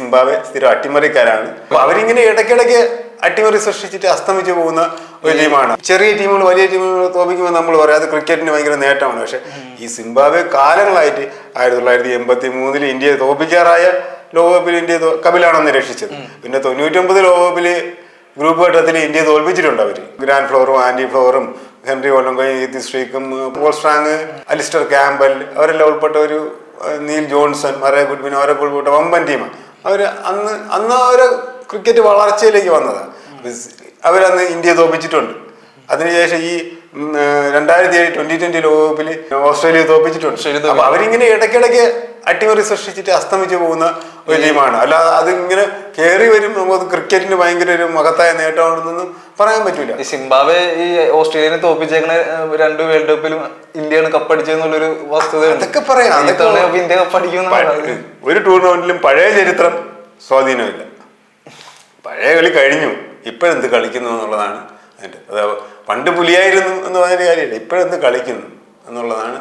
Zimbabwe സ്ഥിരം അട്ടിമറിക്കാരാണ്. അപ്പൊ അവരിങ്ങനെ ഇടയ്ക്കിടയ്ക്ക് അട്ടിമറി സൃഷ്ടിച്ചിട്ട് അസ്തമിച്ചു പോകുന്ന ഒരു ടീമാണ്. ചെറിയ ടീമുകൾ വലിയ ടീമുകൾ തോപ്പിക്കുമ്പോൾ നമ്മൾ പറയാം. അത് ക്രിക്കറ്റിന് ഭയങ്കര നേട്ടമാണ്. പക്ഷെ ഈ സിംബാബ്വെ കാലങ്ങളായിട്ട് ആയിരത്തി തൊള്ളായിരത്തി എൺപത്തി മൂന്നിൽ ഇന്ത്യയെ തോപ്പിക്കാറായ ലോകകപ്പിൽ ഇന്ത്യ കപിലാണെന്ന് കപിലാണ് നിരീക്ഷിച്ചത് പിന്നെ തൊണ്ണൂറ്റൊമ്പത് ലോകകപ്പിൽ ഗ്രൂപ്പ് ഘട്ടത്തിൽ ഇന്ത്യയെ തോൽപ്പിച്ചിട്ടുണ്ട് അവർ ഗ്രാൻഡ് ഫ്ലോറും ആന്റി ഫ്ലോറും ഹെൻറി ഒലങ്കോയും ഈത്തി സ്ട്രീക്കും പോൾ സ്ട്രാങ് അലിസ്റ്റർ ക്യാമ്പൽ അവരെല്ലാം ഉൾപ്പെട്ട ഒരു നീൽ ജോൺസൺ മറേ ഗുഡ്മിൻ അവരെ ഉൾപ്പെട്ട വമ്പൻ ടീമാണ്. അവർ അന്ന് അന്ന് അവർ ക്രിക്കറ്റ് വളർച്ചയിലേക്ക് വന്നതാണ് അവരന്ന് ഇന്ത്യയെ തോപ്പിച്ചിട്ടുണ്ട്. അതിനുശേഷം ഈ രണ്ടായിരത്തി ഏഴ് ട്വന്റി ട്വന്റി ലോകകപ്പിൽ ഓസ്ട്രേലിയ തോപ്പിച്ചിട്ടുണ്ട്. അപ്പൊ അവരിങ്ങനെ ഇടയ്ക്കിടയ്ക്ക് അട്ടിമറി സൃഷ്ടിച്ചിട്ട് അസ്തമിച്ചു പോകുന്ന ഒരു ടീമാണ്. അല്ലാതെ അതിങ്ങനെ കയറി നമുക്ക് ക്രിക്കറ്റിന് ഭയങ്കര ഒരു മഹത്തായ നേട്ടമാണെന്നൊന്നും പറയാൻ പറ്റൂല. ഈ സിംബാബെ ഈ ഓസ്ട്രേലിയനെ തോപ്പിച്ചേക്കണ രണ്ട് വേൾഡ് കപ്പിലും ഇന്ത്യയാണ് കപ്പടിച്ചെന്നുള്ളൊരു വസ്തുത അതൊക്കെ പറയാം, അതൊക്കെ ഇന്ത്യ കപ്പടിക്കുന്ന ഒരു ടൂർണമെന്റിലും പഴയ ചരിത്രം സ്വാധീനമില്ല. പഴയ കളി കഴിഞ്ഞു. ഇപ്പോഴെന്ത് കളിക്കുന്നു എന്നുള്ളതാണ് അതിന്റെ അത് പണ്ട് പുലിയായിരുന്നു എന്ന് പറഞ്ഞൊരു കാര്യമില്ല. ഇപ്പോഴെന്ത് കളിക്കുന്നു എന്നുള്ളതാണ്